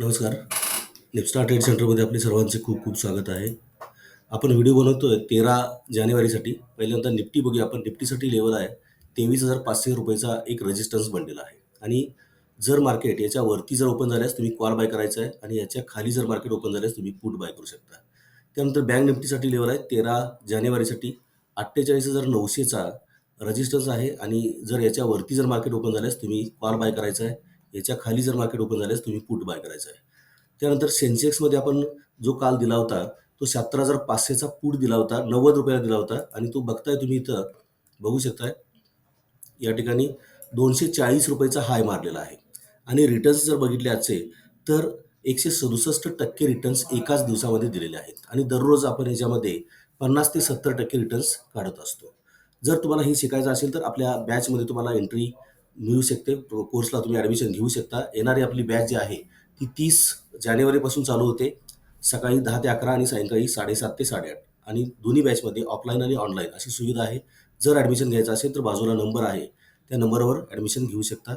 नमस्कार. निपस्टार ट्रेड सेंटरमध्ये आपले सर्वांचे खूप खूप स्वागत आहे. आपण व्हिडिओ बनवतो आहे तेरा जानेवारीसाठी. पहिल्यांदा निफ्टी बघूया. आपण निफ्टीसाठी लेवल आहे. तेवीस हजार पाचशे रुपयेचा एक रेजिस्टन्स बनलेला आहे. आणि जर मार्केट याच्या वरती जर ओपन झाल्यास तुम्ही कॉल बाय करायचा आहे. आणि याच्या खाली जर मार्केट ओपन झाल्यास तुम्ही पुट बाय करू शकता. त्यानंतर बँक निफ्टीसाठी लेवल आहे. तेरा जानेवारीसाठी अठ्ठेचाळीस हजार नऊशेचा रजिस्टन्स आहे. आणि जर याच्या वरती जर मार्केट ओपन झाल्यास तुम्ही कॉल बाय करायचा आहे. याच्या खाली जर मार्केट ओपन झाल्यास तुम्ही पुट बाय करायचं आहे. त्यानंतर सेन्सेक्समध्ये आपण जो काल दिला होता तो शहात्तर हजार पाचशेचा पूट दिला होता नव्वद रुपयाला दिला होता आणि तो बघताय तुम्ही इथं बघू शकताय या ठिकाणी दोनशे चाळीस रुपयाचा हाय मारलेला आहे. आणि रिटर्न्स जर बघितले आजचे तर एकशे सदुसष्ट टक्के रिटर्न्स एकाच दिवसामध्ये दिलेले आहेत. आणि दररोज आपण याच्यामध्ये पन्नास ते सत्तर टक्के रिटर्न्स काढत असतो. जर तुम्हाला हे शिकायचं असेल तर आपल्या बॅचमध्ये तुम्हाला एंट्री मिळू शकते. कोर्सला तुम्ही ॲडमिशन घेऊ शकता. येणारी आपली बॅच जी आहे ती तीस जानेवारीपासून चालू होते. सकाळी दहा ते अकरा आणि सायंकाळी साडेसात ते साडेआठ. आणि दोन्ही बॅचमध्ये ऑफलाईन आणि ऑनलाईन अशी सुविधा आहे. जर ॲडमिशन घ्यायचं असेल तर बाजूला नंबर आहे. त्या नंबरवर ॲडमिशन घेऊ शकता.